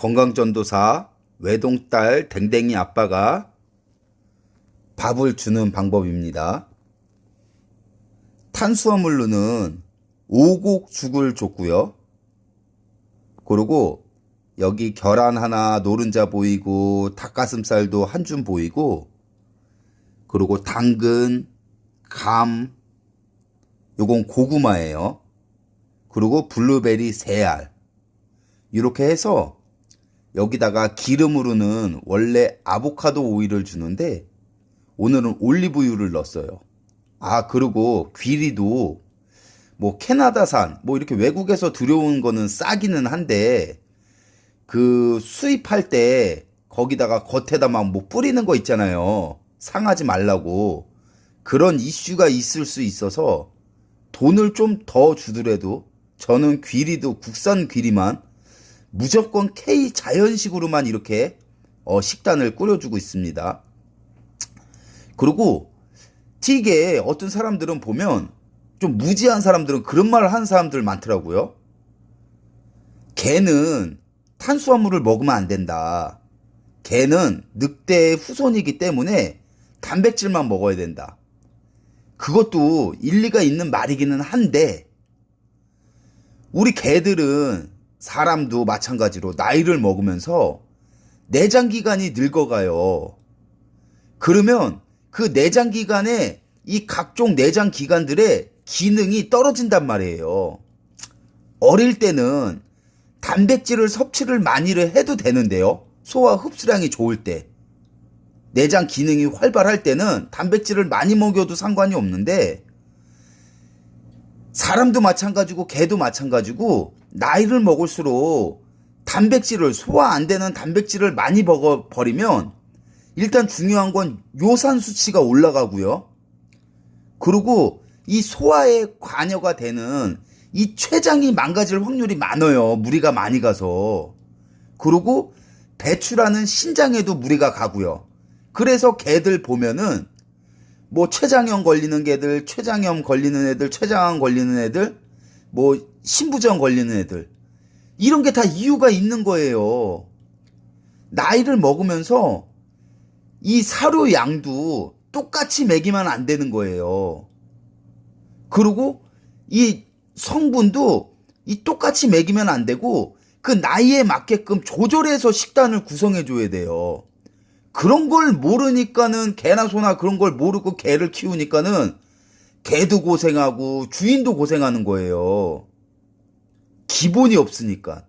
건강전도사 외동딸 댕댕이 아빠가 밥을 주는 방법입니다. 탄수화물로는 오곡죽을 줬고요. 그리고 여기 계란 하나 노른자 보이고 닭가슴살도 한 줌 보이고 그리고 당근, 감, 요건 고구마예요. 그리고 블루베리 세 알. 이렇게 해서 여기다가 기름으로는 원래 아보카도 오일을 주는데 오늘은 올리브유를 넣었어요. 아, 그리고 귀리도 뭐 캐나다산 뭐 이렇게 외국에서 들여온 거는 싸기는 한데 그 수입할 때 거기다가 겉에다 막 뭐 뿌리는 거 있잖아요. 상하지 말라고. 그런 이슈가 있을 수 있어서 돈을 좀 더 주더라도 저는 귀리도 국산 귀리만 무조건 K 자연식으로만 이렇게 어, 식단을 꾸려주고 있습니다. 그리고 틱에 어떤 사람들은 보면 좀 무지한 사람들은 그런 말을 하는 사람들 많더라고요. 개는 탄수화물을 먹으면 안 된다. 개는 늑대의 후손이기 때문에 단백질만 먹어야 된다. 그것도 일리가 있는 말이기는 한데, 우리 개들은 사람도 마찬가지로 나이를 먹으면서 내장 기관이 늙어가요. 그러면 그 내장 기관에 이 각종 내장 기관들의 기능이 떨어진단 말이에요. 어릴 때는 단백질을 섭취를 많이를 해도 되는데요. 소화 흡수량이 좋을 때. 내장 기능이 활발할 때는 단백질을 많이 먹여도 상관이 없는데 사람도 마찬가지고 개도 마찬가지고 나이를 먹을수록 단백질을 소화 안 되는 단백질을 많이 먹어 버리면 일단 중요한 건 요산 수치가 올라가고요. 그리고 이 소화에 관여가 되는 이 췌장이 망가질 확률이 많아요. 무리가 많이 가서. 그리고 배출하는 신장에도 무리가 가고요. 그래서 개들 보면은 뭐 췌장염 걸리는 개들, 췌장염 걸리는 애들, 췌장암 걸리는 애들, 뭐 신부전 걸리는 애들 이런 게 다 이유가 있는 거예요. 나이를 먹으면서 이 사료 양도 똑같이 먹이면 안 되는 거예요. 그리고 이 성분도 이 똑같이 먹이면 안 되고 그 나이에 맞게끔 조절해서 식단을 구성해 줘야 돼요. 그런 걸 모르니까는 개나 소나 그런 걸 모르고 개를 키우니까는 개도 고생하고 주인도 고생하는 거예요. 기본이 없으니까.